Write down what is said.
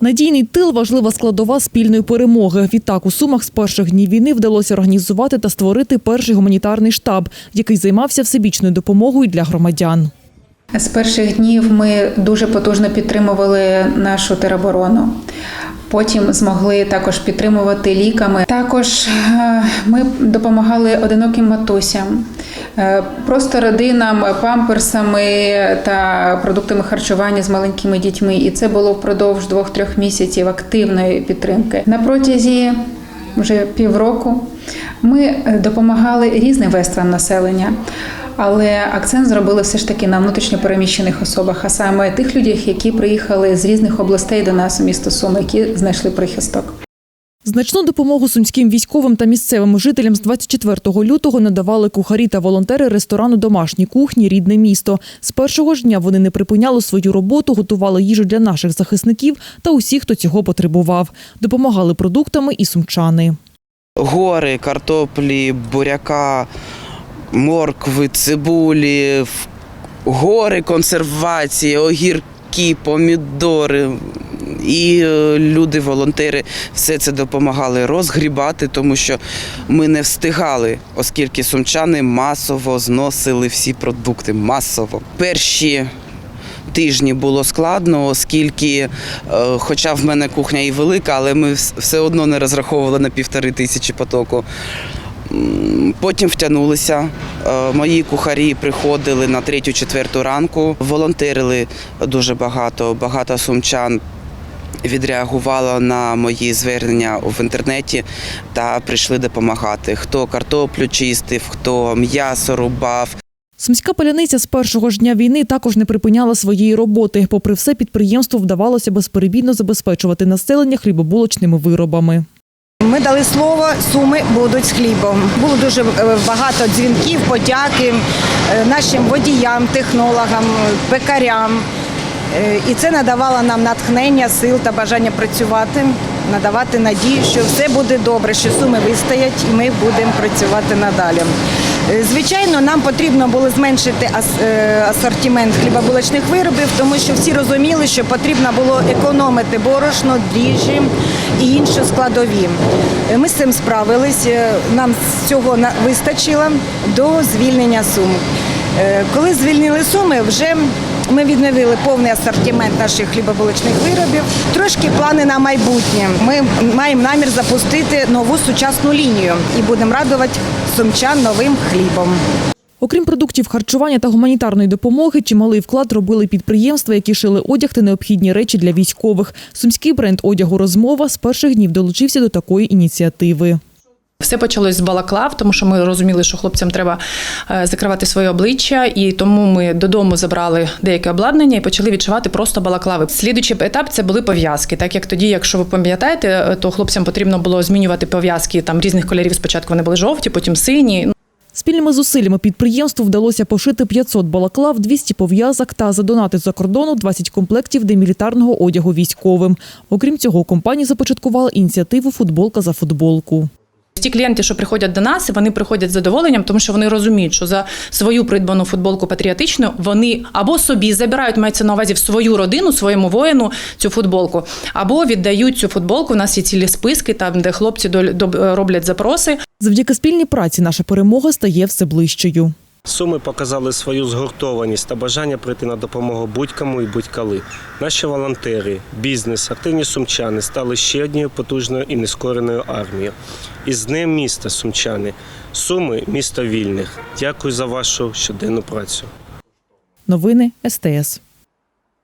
Надійний тил важлива складова спільної перемоги. Відтак у сумах з перших днів війни вдалося організувати та створити перший гуманітарний штаб, який займався всебічною допомогою для громадян. З перших днів ми дуже потужно підтримували нашу тероборону. Потім змогли також підтримувати ліками. Також е, ми допомагали одиноким матусям, е, просто родинам, памперсами та продуктами харчування з маленькими дітьми. І це було впродовж двох-трьох місяців активної підтримки. На протязі вже півроку ми е, допомагали різним верствам населення. Але акцент зробили все ж таки на внутрішньо переміщених особах, а саме тих людях, які приїхали з різних областей до нас у місто Суми, які знайшли прихисток. Значну допомогу сумським військовим та місцевим жителям з 24 лютого надавали кухарі та волонтери ресторану домашній кухні Рідне місто. З першого ж дня вони не припиняли свою роботу, готували їжу для наших захисників та усіх, хто цього потребував. Допомагали продуктами і сумчани. гори, картоплі, буряка, моркви, цибулі, гори консервації, огірки, помідори. І е, люди, волонтери, все це допомагали розгрібати, тому що ми не встигали, оскільки сумчани масово зносили всі продукти. Масово. Перші тижні було складно, оскільки, е, хоча в мене кухня і велика, але ми все одно не розраховували на півтори тисячі потоку. Потім втягнулися. Е, Мої кухарі приходили на третю-четверту ранку, волонтерили дуже багато. Багато сумчан відреагувало на мої звернення в інтернеті та прийшли допомагати. Хто картоплю чистив, хто м'ясо рубав. Сумська паляниця з першого ж дня війни також не припиняла своєї роботи. Попри все, підприємству вдавалося безперебійно забезпечувати населення хлібобулочними виробами. Ми дали слово, суми будуть з хлібом. Було дуже е, багато дзвінків, подяки е, нашим водіям, технологам, пекарям. Е, І це надавало нам натхнення, сил та бажання працювати, надавати надію, що все буде добре, що суми вистоять і ми будемо працювати надалі. Звичайно, нам потрібно було зменшити асортимент хлібобулочних виробів, тому що всі розуміли, що потрібно було економити борошно, дріжджі і інші складові. Ми з цим справились. е, Нам цього вистачило до звільнення сум. Е, Коли звільнили суми, вже ми відновили повний асортимент наших хлібобулочних виробів. Трошки плани на майбутнє. Ми маємо намір запустити нову сучасну лінію і будемо радувати сумчан новим хлібом. Окрім продуктів харчування та гуманітарної допомоги, чималий вклад робили підприємства, які шили одяг та необхідні речі для військових. Сумський бренд одягу розмова з перших днів долучився до такої ініціативи. Все почалось з балаклав, тому що ми розуміли, що хлопцям треба е, закривати своє обличчя, і тому ми додому забрали деяке обладнання і почали відшивати просто балаклави. Слідуючий етап це були пов'язки. Так як тоді, якщо ви пам'ятаєте, е, то хлопцям потрібно було змінювати пов'язки там різних кольорів. Спочатку вони були жовті, потім сині. Спільними зусиллями підприємству вдалося пошити 500 балаклав, 200 пов'язок та задонати за кордону 20 комплектів демілітарного одягу військовим. Окрім цього, компанія започаткувала ініціативу Футболка за футболку. Ті клієнти, що приходять до нас, вони приходять з задоволенням, тому що вони розуміють, що за свою придбану футболку патріотичну вони або собі забирають, мається на увазі в свою родину, своєму воїну цю футболку, або віддають цю футболку. У нас є цілі списки, там де хлопці роблять запроси. Завдяки спільній праці наша перемога стає все ближчою. Суми показали свою згуртованість та бажання прийти на допомогу будь-кому і будь-коли. Наші волонтери, бізнес, активні сумчани стали ще однією потужною і нескореною армією. І з Днем міста сумчани. Суми місто вільних. Дякую за вашу щоденну працю. Новини СТС.